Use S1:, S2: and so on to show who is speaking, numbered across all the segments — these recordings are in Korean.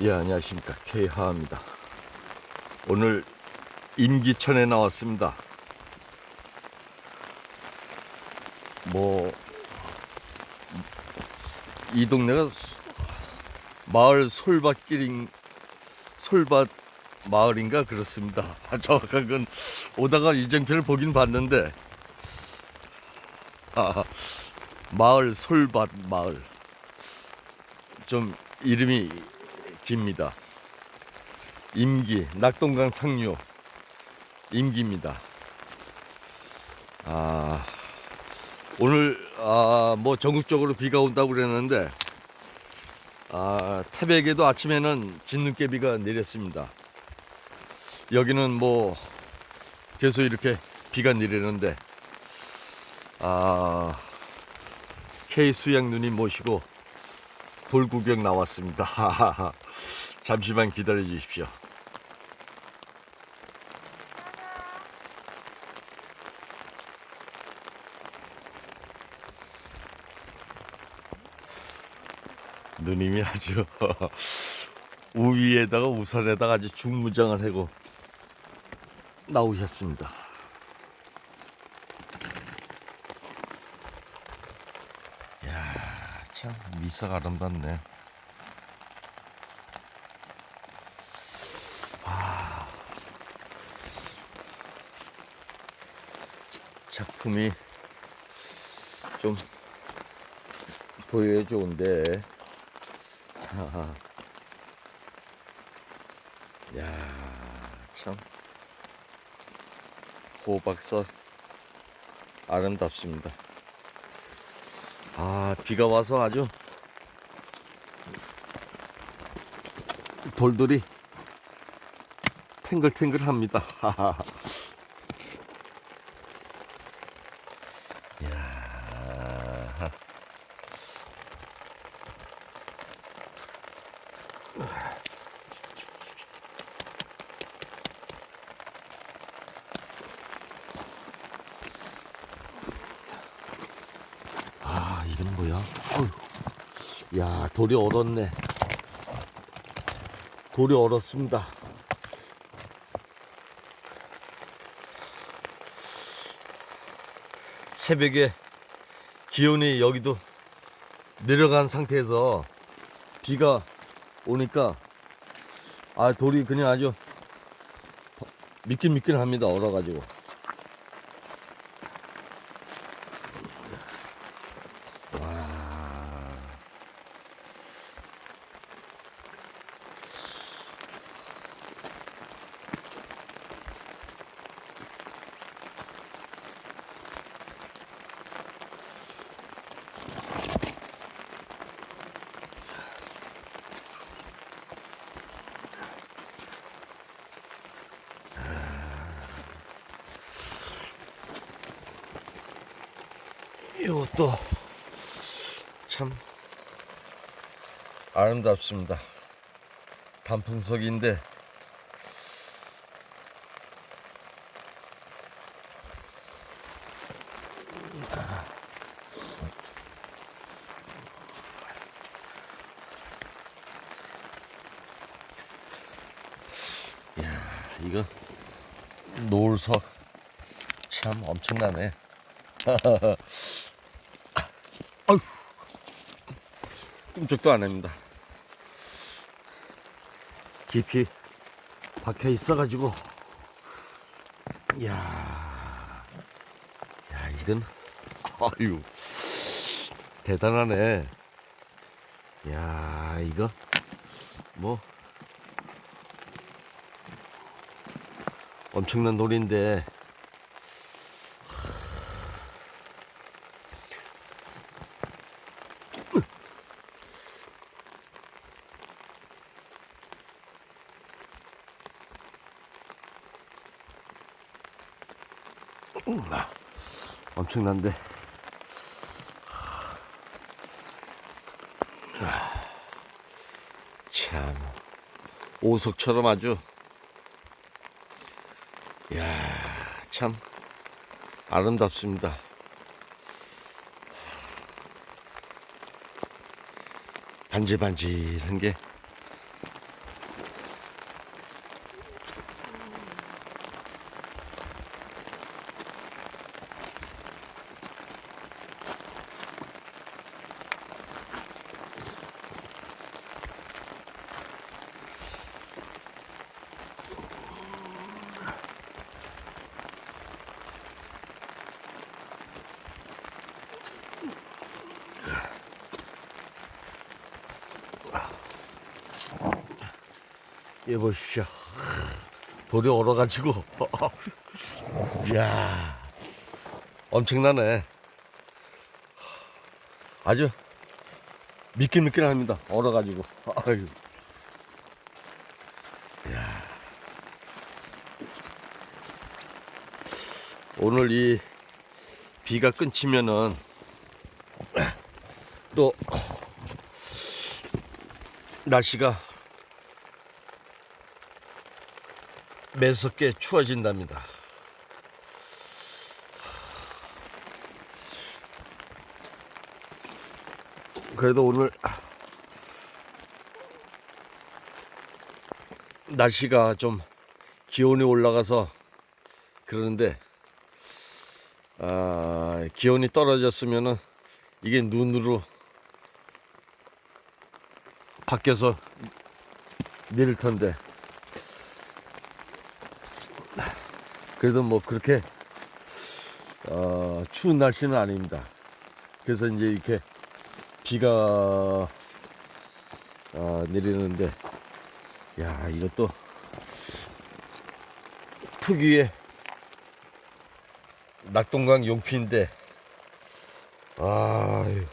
S1: 예, 안녕하십니까. K하입니다. 오늘 임기천에 나왔습니다. 뭐, 이 동네가 수- 마을 솔밭길인, 솔밭 마을인가 그렇습니다. 아, 정확한 건 오다가 이정표를 보긴 봤는데, 아, 마을 솔밭 마을. 좀 이름이 깁니다. 임기, 낙동강 상류 임기입니다. 아, 오늘 아, 뭐 전국적으로 비가 온다고 그랬는데 아, 태백에도 아침에는 진눈깨 비가 내렸습니다. 여기는 뭐 계속 이렇게 비가 내리는데 아, K 수양 누님 모시고 돌 구경 나왔습니다. 잠시만 기다려 주십시오. 누님이 아주 우위에다가 우산에다가 아주 중무장을 하고 나오셨습니다. 야, 참 미사가 아름답네. 작품이 좀 보여야 좋은데. 하하. 야, 참. 호박서 아름답습니다. 아, 비가 와서 아주 돌돌이 탱글탱글합니다. 아, 이건 뭐야? 어휴. 야, 돌이 얼었네. 돌이 얼었습니다. 새벽에 기온이 여기도 내려간 상태에서 비가 오니까 아 돌이 그냥 아주 미끈미끈합니다 얼어가지고 이것도 참 아름답습니다. 단풍석인데 야 이거 노을석 참 엄청나네. 아유, 꿈쩍도 안 합니다. 깊이 박혀 있어가지고, 야, 야 이건 아유 대단하네. 야 이거 뭐 엄청난 돌인데 엄청난데. 참 오석처럼 아주 야, 참 아름답습니다. 반질반질한 게 예 보십시오. 돌이 얼어가지고. 이야. 엄청나네. 아주 미끌미끌합니다. 얼어가지고. 아유. 이야. 오늘 이 비가 끊치면은 또 날씨가 매섭게 추워진답니다. 그래도 오늘 날씨가 좀 기온이 올라가서 그러는데 아, 기온이 떨어졌으면은 이게 눈으로 바뀌어서 내릴 텐데 그래도 뭐 그렇게 어, 추운 날씨는 아닙니다. 그래서 이제 이렇게 비가 어, 내리는데 야 이것도 특유의 낙동강 용피인데 아유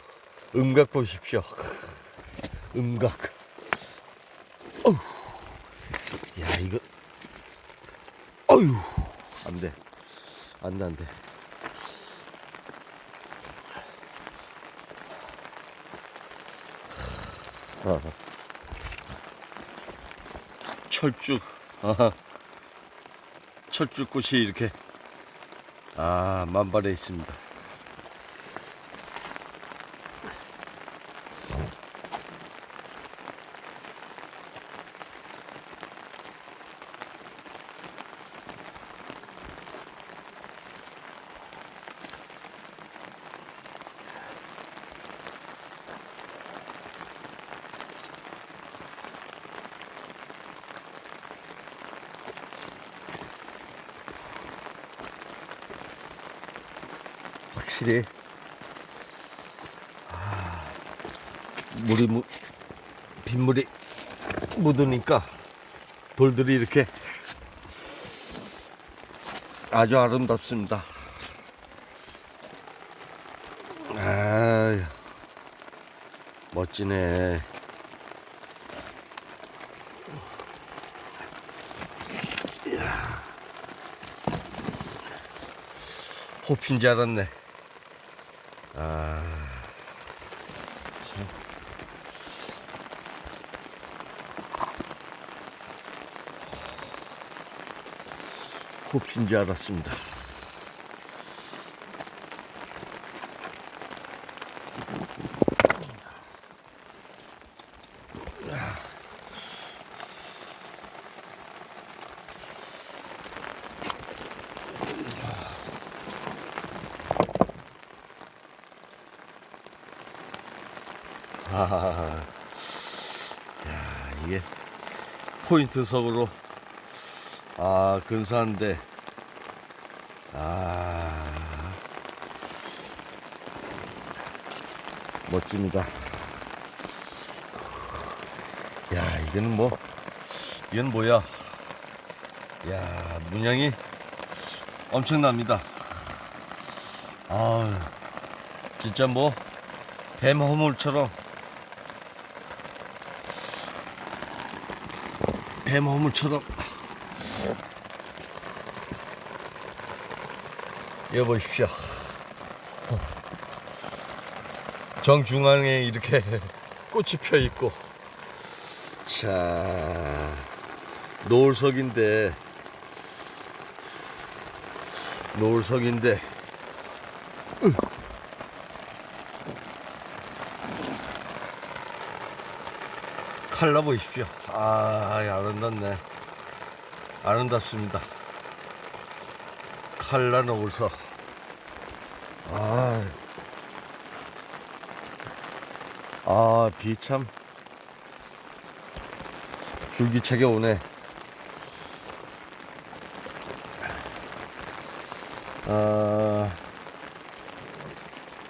S1: 음각 보십시오. 음각. 어휴. 야 이거. 어휴 안 돼 안 돼 안 돼 아. 철쭉 아하. 철쭉꽃이 이렇게 아 만발해 있습니다. 확실히 아, 물이 무, 빗물이 묻으니까 돌들이 이렇게 아주 아름답습니다. 아 멋지네. 호피인 줄 알았네. 아. 참. 호피인 줄 알았습니다. 야, 이게 포인트 석으로 아 근사한데 아 멋집니다. 야 이거는 뭐 이건 뭐야? 야 문양이 엄청납니다. 아 진짜 뭐 뱀 허물처럼 뱀 허물처럼 여기 보십시오. 정중앙에 이렇게 꽃이 펴 있고. 자 노을석인데 노을석인데. 칼라 보십시오. 아, 아름답네. 아름답습니다. 칼라 노을석. 아, 아, 비 참 줄기차게 오네. 아,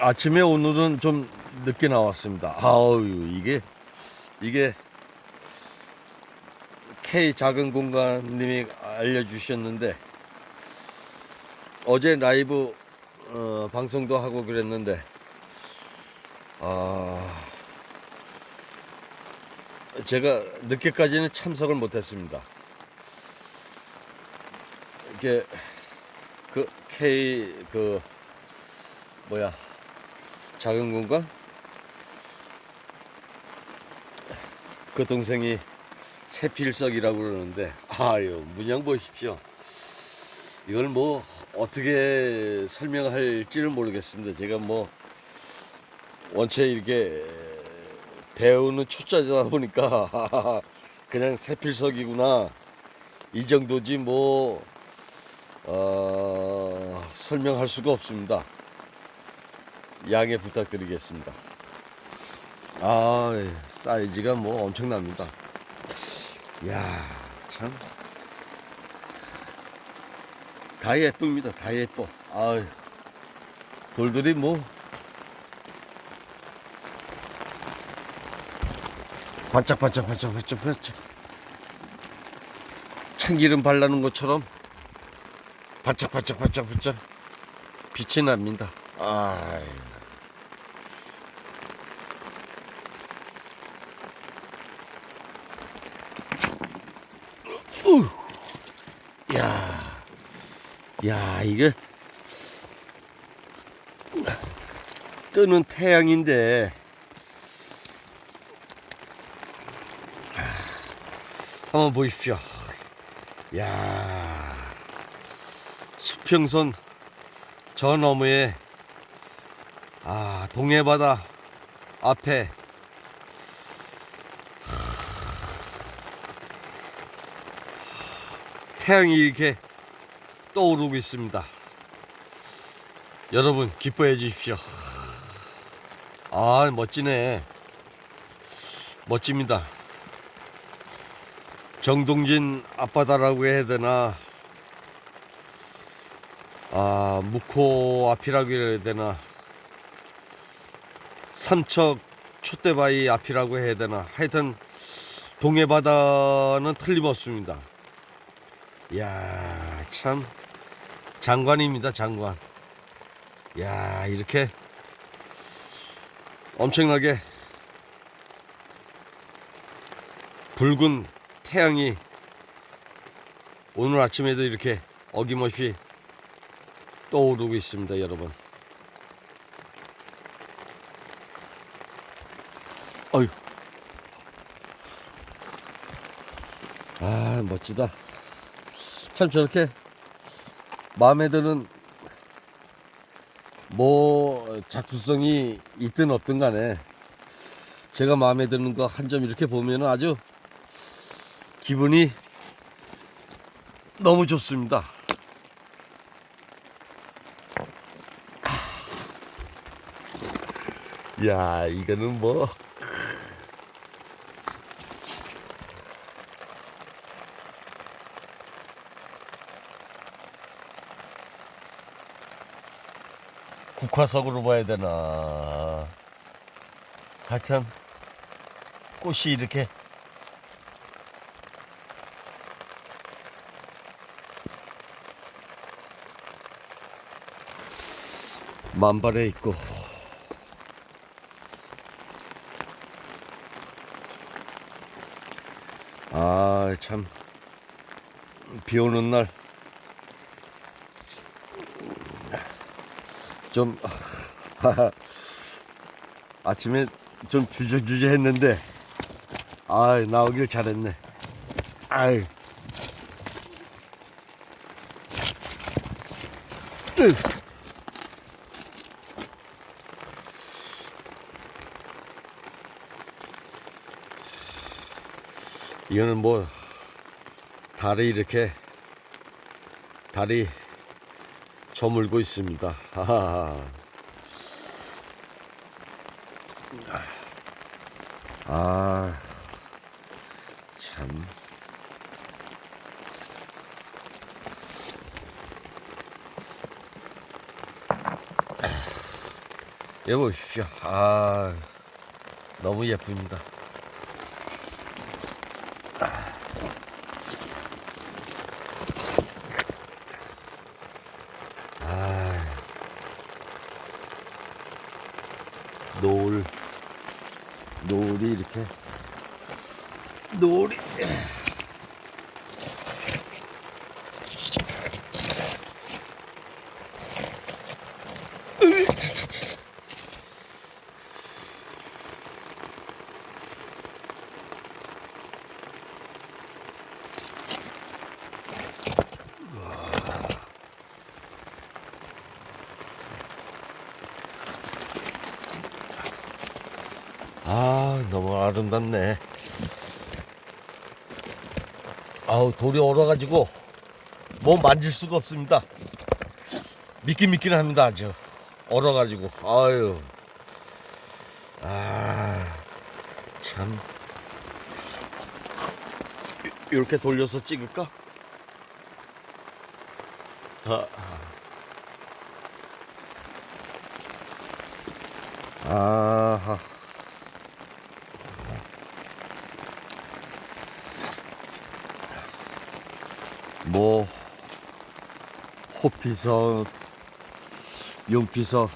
S1: 아침에 오늘은 좀 늦게 나왔습니다. 아우, 이게, 이게 K 작은 공간님이 알려주셨는데 어제 라이브 어, 방송도 하고 그랬는데 아 제가 늦게까지는 참석을 못했습니다. 이게 그 K 그 뭐야 작은 공간 그 동생이 세필석이라고 그러는데 아유 문양 보십시오. 이걸 뭐 어떻게 설명할지를 모르겠습니다. 제가 뭐 원체 이렇게 배우는 초짜다 보니까 그냥 세필석이구나 이 정도지 뭐 어, 설명할 수가 없습니다. 양해 부탁드리겠습니다. 아 사이즈가 뭐 엄청납니다. 야 참. 다 예쁩니다. 다 예뻐. 아유, 돌들이 뭐 반짝반짝 반짝 반짝 반짝 참기름 발라놓은 것처럼 반짝반짝 반짝 반짝 빛이 납니다. 아, 야, 야 이게 뜨는 태양인데 한번 보십시오. 야 수평선 저 너머에 아 동해바다 앞에 태양이 이렇게 떠오르고 있습니다. 여러분 기뻐해 주십시오. 아 멋지네. 멋집니다. 정동진 앞바다라고 해야 되나 아 묵호 앞이라고 해야 되나 삼척 촛대바위 앞이라고 해야 되나 하여튼 동해바다는 틀림없습니다 이 야 참 장관입니다 장관 야 이렇게 엄청나게 붉은 태양이 오늘 아침에도 이렇게 어김없이 떠오르고 있습니다, 여러분. 어휴. 아, 멋지다. 참 저렇게 마음에 드는 뭐 작품성이 있든 없든 간에 제가 마음에 드는 거 한 점 이렇게 보면 아주 기분이 너무 좋습니다. 야, 이거는 뭐. 국화석으로 봐야 되나. 하여튼, 꽃이 이렇게 만발해 있고 아 참 비 오는 날 좀 아침에 좀 주저주저 했는데 아 나오길 잘했네 아이 으. 이거는 뭐 달이 이렇게 달이 저물고 있습니다. 아, 참. 여보십시오. 아, 너무 예쁩니다. 노을 노을이 이렇게. 노을이 아 너무 아름답네. 아우 돌이 얼어가지고 몸 만질 수가 없습니다. 믿긴 믿긴 합니다 아주. 얼어가지고. 아유. 아참. 이렇게 돌려서 찍을까? 아, 아하 뭐 호피서 용피서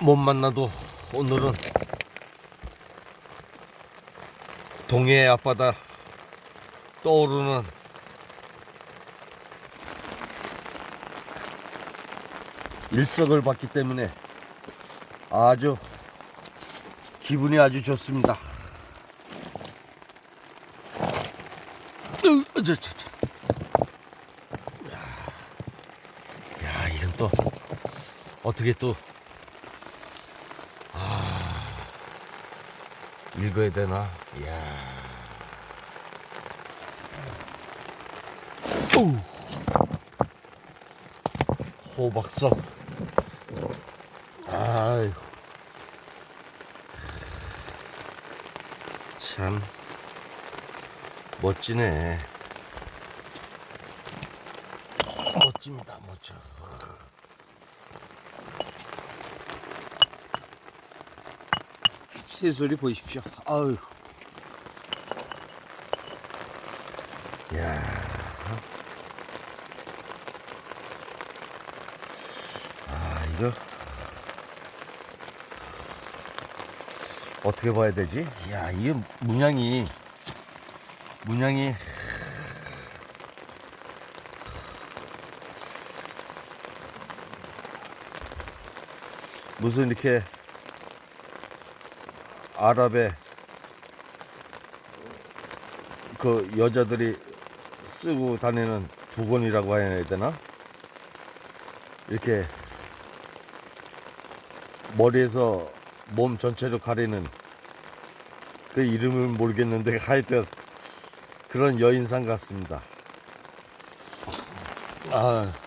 S1: 못 만나도 오늘은 동해 앞바다 떠오르는 일석을 봤기 때문에 아주 기분이 아주 좋습니다. 으, 저, 저, 저. 야, 야, 이건 또 어떻게 또 아, 읽어야 되나? 야. 오. 호박석. 아유. 참. 멋지네. 멋집니다, 멋져. 새소리 보십시오. 아유. 야. 아, 이거. 어떻게 봐야 되지? 야, 이게 문양이 문양이 무슨 이렇게 아랍의 그 여자들이 쓰고 다니는 두건이라고 해야 되나? 이렇게 머리에서 몸 전체를 가리는 그 이름을 모르겠는데 하여튼 그런 여인상 같습니다. 아.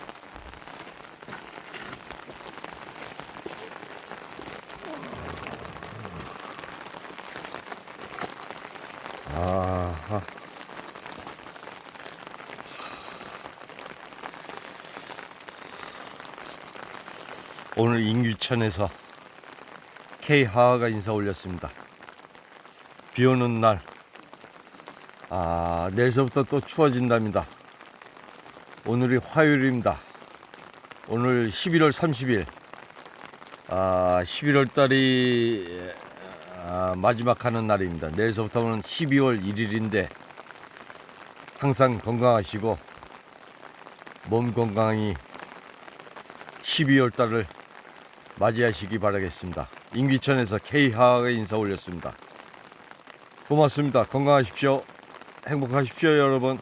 S1: 오늘 인규천에서 K 하하가 인사 올렸습니다. 비 오는 날 아, 내일서부터 또 추워진답니다. 오늘이 화요일입니다. 오늘 11월 30일. 아, 11월 달이 아, 마지막 하는 날입니다. 내일서부터는 12월 1일인데 항상 건강하시고 몸 건강히 12월 달을 맞이하시기 바라겠습니다. 임기천에서 K하가 인사 올렸습니다. 고맙습니다. 건강하십시오. 행복하십시오, 여러분.